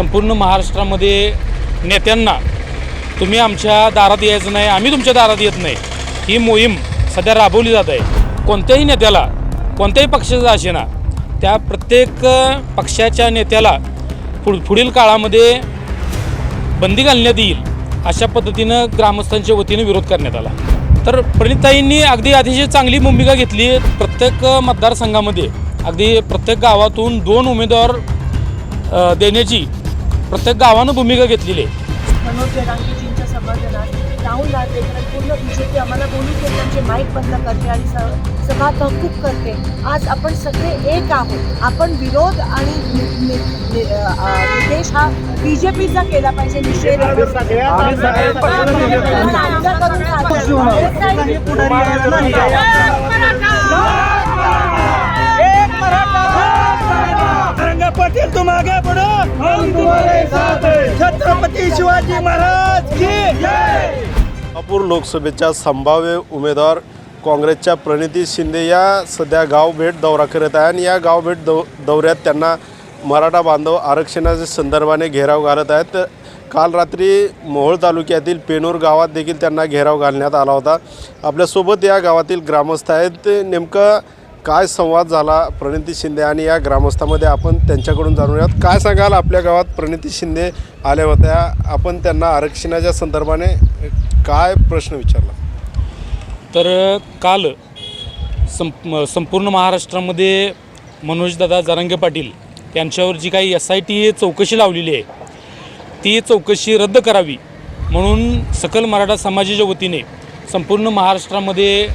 संपूर्ण महाराष्ट्रामध्ये नेत्यांना तुम्ही आमच्या दारात यायचं नाही आम्ही तुमच्या दारात येत नाही. ही मोहीम सध्या राबवली जात आहे. कोणत्याही नेत्याला कोणत्याही पक्षाचा असेना त्या प्रत्येक पक्षाच्या नेत्याला पुढ पुढील काळामध्ये बंदी घालण्यात येईल अशा पद्धतीनं ग्रामस्थांच्या वतीने विरोध करण्यात आला. तर प्रणिताईंनी अगदी अतिशय चांगली भूमिका घेतली. प्रत्येक मतदारसंघामध्ये अगदी प्रत्येक गावातून दोन उमेदवार देण्याची प्रत्येक गावानं भूमिका घेतलेली आहे. मनोज जरांगीजींच्या समर्थनात राहुल गांधीकर पूर्ण बीजेपी आम्हाला बोलू की त्यांचे माईक बंद करते आणि स- सभा तहकूब करते. आज आपण सगळे एक आहोत. आपण विरोध आणि नि- नि- नि- अ, अ, निदेश हा बीजेपीचा केला पाहिजे निषेध पाटील तुम आगे बढ़ो हम तुम्हारे साथ हैं. छत्रपति शिवाजी महाराज की लोकसभेच्या संभाव्य उमेदवार काँग्रेसच्या प्रणिती शिंदे या सध्या गाव भेट दौरा करत आहे आणि या गाव भेट दौ दौऱ्यात त्यांना मराठा बांधव आरक्षणाच्या संदर्भाने घेराव घालत आहेत. काल रात्री मोहोळ तालुक्यातील पेनूर गावात देखील त्यांना घेराव घालण्यात आला होता. आपल्यासोबत या गावातील ग्रामस्थ आहेत. ते नेमकं काय संवाद झाला प्रणिती शिंदे आणि या ग्रामस्थामध्ये आपण त्यांच्याकडून जाणूयात. काय सांगाल आपल्या गावात प्रणिती शिंदे आल्या होत्या? आपण त्यांना आरक्षणाच्या संदर्भाने काय प्रश्न विचारला? तर काल संप संपूर्ण महाराष्ट्रामध्ये मनोजदादा जरांगे पाटील यांच्यावर जी काही एस आय टी चौकशी लावलेली आहे ती चौकशी रद्द करावी म्हणून सकल मराठा समाजाच्या वतीने संपूर्ण महाराष्ट्रामध्ये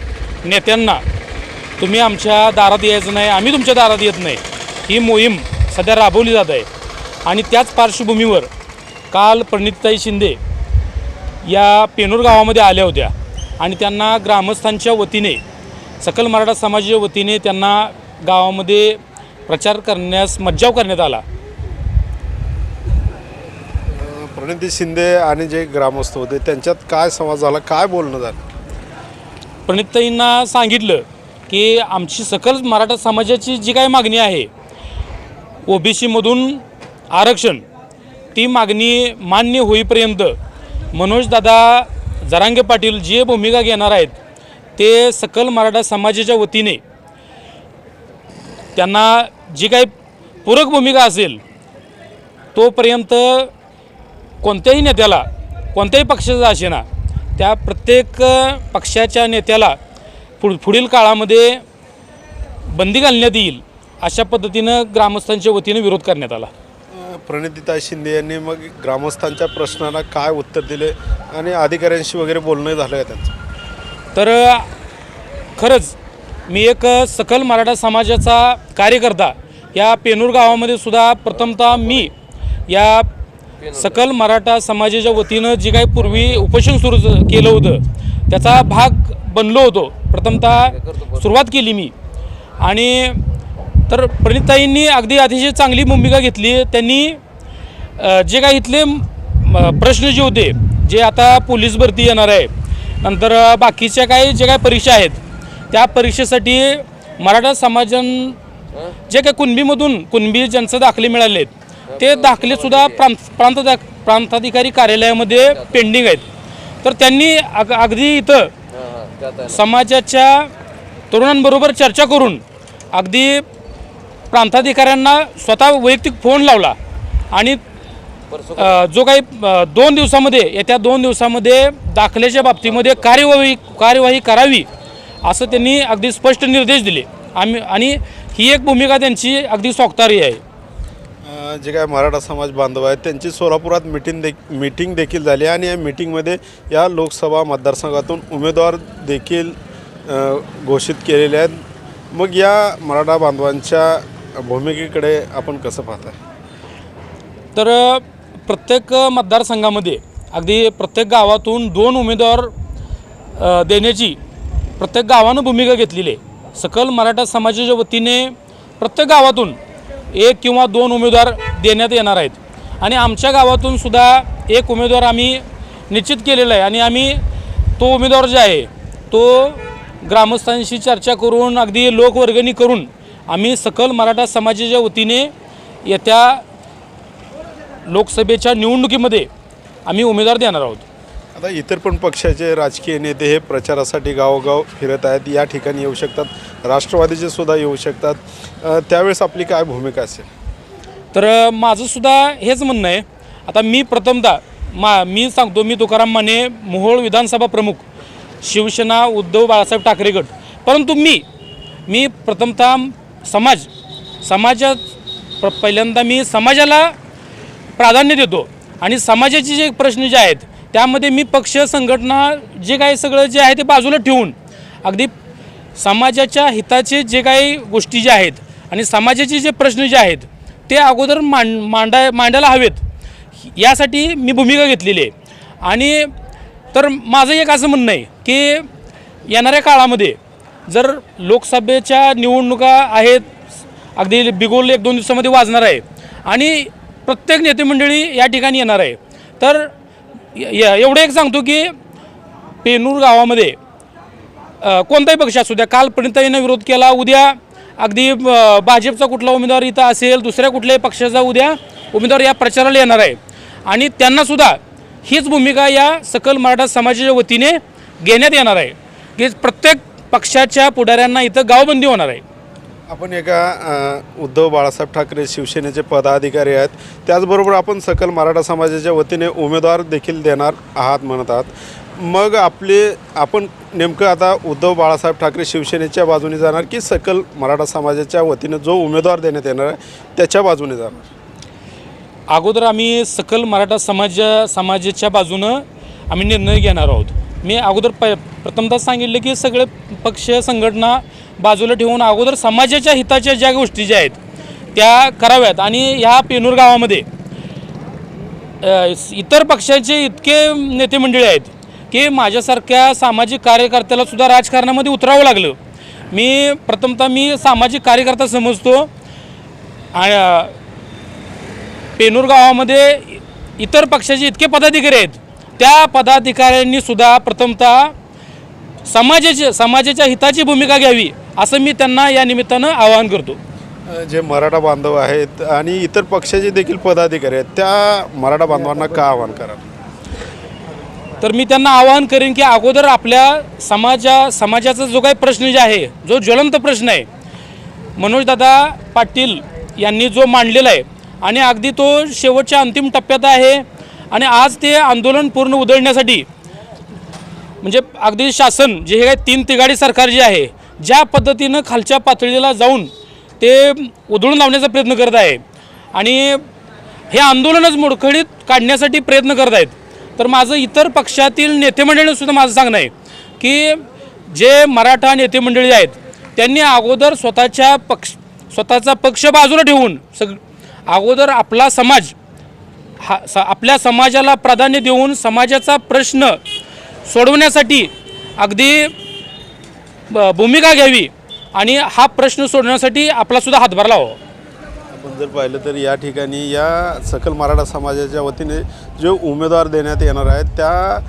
नेत्यांना तुम्ही आमच्या दारात यायचं नाही आम्ही तुमच्या दारात येत नाही. ही मोहीम सध्या राबवली जात आहे. आणि त्याच पार्श्वभूमीवर काल प्रणितताई शिंदे या पेनूर गावामध्ये आल्या होत्या. आणि त्यांना ग्रामस्थांच्या वतीने सकल मराठा समाजाच्या वतीने त्यांना गावामध्ये प्रचार करण्यास मज्जाव करण्यात आला. प्रणिती शिंदे आणि जे ग्रामस्थ होते त्यांच्यात काय संवाद झाला काय बोलणं झालं? प्रणितताईंना सांगितलं की आमची सकल मराठा समाजाची जी काही मागणी आहे ओबीसीमधून आरक्षण ती मागणी मान्य होईपर्यंत मनोजदादा जरांगे पाटील जी भूमिका घेणार आहेत ते सकल मराठा समाजाच्या वतीने त्यांना जी काही पूरक भूमिका असेल तोपर्यंत कोणत्याही नेत्याला कोणत्याही पक्षाचा असेना त्या प्रत्येक पक्षाच्या नेत्याला पुढ पुढील काळामध्ये बंदी घालण्यात येईल अशा पद्धतीनं ग्रामस्थांच्या वतीने विरोध करण्यात आला. प्रणितीताई शिंदे यांनी मग ग्रामस्थांच्या प्रश्नाला काय उत्तर दिले आणि अधिकाऱ्यांशी वगैरे बोलणं झालं का त्यांचं? तर खरंच मी एक सकल मराठा समाजाचा कार्यकर्ता या पेनूर गावामध्ये सुद्धा प्रथमतः मी या सकल मराठा समाजाच्या वतीनं जी काही पूर्वी उपोषण सुरू केलं होतं त्याचा भाग बनलो होतो. प्रथमतः सुरुवात केली मी. आणि तर प्रणिताईंनी अगदी अतिशय चांगली भूमिका घेतली. त्यांनी जे काय इथले प्रश्न जे होते जे आता पोलीस भरती येणार आहे नंतर बाकीच्या काही जे काय परीक्षा आहेत त्या परीक्षेसाठी मराठा समाजां जे काही कुणबीमधून कुणबी ज्यांचं दाखले मिळाले आहेत ते दाखलेसुद्धा प्रांत प्रांत प्रांताधिकारी कार्यालयामध्ये पेंडिंग आहेत. तर त्यांनी अग अगदी इथं समाजाच्या तरुणांबरोबर चर्चा करून अगदी प्रांताधिकाऱ्यांना स्वतः वैयक्तिक फोन लावला आणि जो काही दोन दिवसामध्ये येत्या दोन दिवसामध्ये दाखल्याच्या बाबतीमध्ये कार्यवाही कार्यवाही करावी असं त्यांनी अगदी स्पष्ट निर्देश दिले. आम्ही आणि ही एक भूमिका त्यांची अगदी स्वागतार्ह आहे. जे काय मराठा समाज बांधव आहेत त्यांची सोलापुरात मिटिंग दे मीटिंग देखील झाली आणि या मीटिंगमध्ये या लोकसभा मतदारसंघातून उमेदवार देखील घोषित केलेले आहेत. मग या मराठा बांधवांच्या भूमिकेकडे आपण कसं पाहताय? तर प्रत्येक मतदारसंघामध्ये अगदी प्रत्येक गावातून दोन उमेदवार देण्याची प्रत्येक गावानं भूमिका घेतलेली आहे. सकल मराठा समाजाच्या वतीने प्रत्येक गावातून एक किंवा दोन उमेदवार देण्यात येणार आहेत. आणि आमच्या गावातून सुद्धा एक उमेदवार आम्ही निश्चित केलेला आहे. आणि आम्ही तो उमेदवार जे आहे तो ग्रामस्थांशी चर्चा करून अगदी लोकवर्गणी करून आम्ही सकल मराठा समाजाच्या वतीने येत्या लोकसभेच्या निवडणुकीमध्ये आम्ही उमेदवार देणार आहोत. आता इतर पण पक्षाचे राजकीय नेते हे प्रचारासाठी गावोगाव फिरत आहेत. या ठिकाणी येऊ शकतात. राष्ट्रवादीचे सुद्धा येऊ शकतात. त्यावेळेस आपली काय भूमिका असेल? तर माझंसुद्धा हेच म्हणणं आहे. आता मी प्रथमतः मा मी सांगतो मी तुकाराम माने मोहोळ विधानसभा प्रमुख शिवसेना उद्धव बाळासाहेब ठाकरे गट. परंतु मी मी प्रथमतः समाज समाजात पहिल्यांदा मी समाजाला प्राधान्य देतो. आणि समाजाचे जे प्रश्न जे आहेत त्यामध्ये मी पक्ष संघटना जे काही सगळं जे आहे ते बाजूला ठेवून अगदी समाजाच्या हिताचे जे काही गोष्टी ज्या आहेत आणि समाजाचे जे प्रश्न जे आहेत ते अगोदर मांड मांडाय मांडायला हवेत. यासाठी मी भूमिका घेतलेली आहे. आणि तर माझं एक असं म्हणणं आहे की येणाऱ्या काळामध्ये जर लोकसभेच्या निवडणुका आहेत अगदी बिगोल एक दोन दिवसामध्ये वाजणार आहे आणि प्रत्येक नेते मंडळी या ठिकाणी येणार आहे तर एवढं एक सांगतो की पेनूर गावामध्ये कोणताही पक्ष असू द्या काल प्रणिताईनं विरोध केला. उद्या अगदी भाजपचा कुठला उमेदवार इथं असेल दुसऱ्या कुठल्याही पक्षाचा उद्या उमेदवार या प्रचाराला येणार आहे. आणि त्यांनासुद्धा हीच भूमिका या सकल मराठा समाजाच्या वतीने घेण्यात येणार आहे. की प्रत्येक पक्षाच्या पुढाऱ्यांना इथं गावबंदी होणार आहे. आपण एका उद्धव बाळासाहेब ठाकरे शिवसेनेचे पदाधिकारी आहेत. त्याचबरोबर आपण सकल मराठा समाजाच्या वतीने उमेदवार देखील देणार आहात म्हणत आहात. मग आपले आपण नेमकं आता उद्धव बाळासाहेब ठाकरे शिवसेनेच्या बाजूने जाणार की सकल मराठा समाजाच्या वतीने जो उमेदवार देण्यात येणार आहे त्याच्या बाजूने जाणार? अगोदर आम्ही सकल मराठा समाज समाजाच्या बाजूनं आम्ही निर्णय घेणार आहोत. मी अगोदर प प्रथमतः सांगितलं की सगळे पक्ष संघटना बाजूला ठेवून अगोदर समाजाच्या हिताच्या ज्या गोष्टी ज्या आहेत त्या कराव्यात. आणि ह्या पेनूर गावामध्ये इतर पक्षाचे इतके नेते मंडळी आहेत की माझ्यासारख्या सामाजिक कार्यकर्त्याला सुद्धा राजकारणामध्ये उतरावं लागलं. मी प्रथमतः मी सामाजिक कार्यकर्ता समजतो. आणि पेनूर गावामध्ये इतर पक्षाचे इतके पदाधिकारी आहेत त्या पदाधिकाऱ्यांनी सुद्धा प्रथमतः समाजाचे समाजाच्या हिताची भूमिका घ्यावी. असं मी त्यांना या निमित्तानं आवाहन करतो. जे मराठा बांधव आहेत आणि इतर पक्षाचे देखील पदाधिकारी आहेत त्या मराठा बांधवांना का आवाहन कराल? तर मी त्यांना आवाहन करेन की अगोदर आपल्या समाजा समाजाचा जो काही प्रश्न जे आहे जो ज्वलंत प्रश्न आहे मनोजदादा पाटील यांनी जो मांडलेला आहे आणि अगदी तो शेवटच्या अंतिम टप्प्यात आहे आणि आज ते आंदोलन पूर्ण उधळण्यासाठी म्हणजे अगदी शासन जे हे तीन तिघाडी सरकार जे आहे ज्या पद्धतीनं खालच्या पातळीला जाऊन ते उधळून लावण्याचा प्रयत्न करत आहे. आणि हे आंदोलनच मोडखळीत काढण्यासाठी प्रयत्न करत आहेत. तर माझं इतर पक्षातील नेते मंडळींसुद्धा माझं सांगणं आहे की जे मराठा नेते मंडळी आहेत त्यांनी अगोदर स्वतःच्या पक्ष स्वतःचा पक्ष बाजूला ठेवून सग अगोदर आपला समाज हा स आपल्या समाजाला प्राधान्य देऊन समाजाचा प्रश्न सोडवण्यासाठी अगदी भूमिका घ्यावी आणि हा प्रश्न सोडवण्यासाठी आपलासुद्धा हातभार लावा. आपण जर पाहिलं तर या ठिकाणी या सकल मराठा समाजाच्या वतीने जे उमेदवार देण्यात येणार आहेत त्या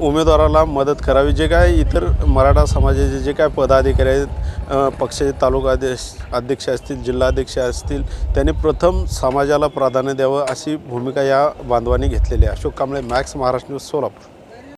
उमेदवाराला मदत करावी. जे काय इतर मराठा समाजाचे जे काय पदाधिकारी आहेत पक्षाचे तालुका अध्यक्ष अध्यक्ष असतील जिल्हाध्यक्ष असतील त्यांनी प्रथम समाजाला प्राधान्य द्यावं अशी भूमिका या बांधवांनी घेतलेली आहे. Ashok Kamble max Maharashtra news Solapur.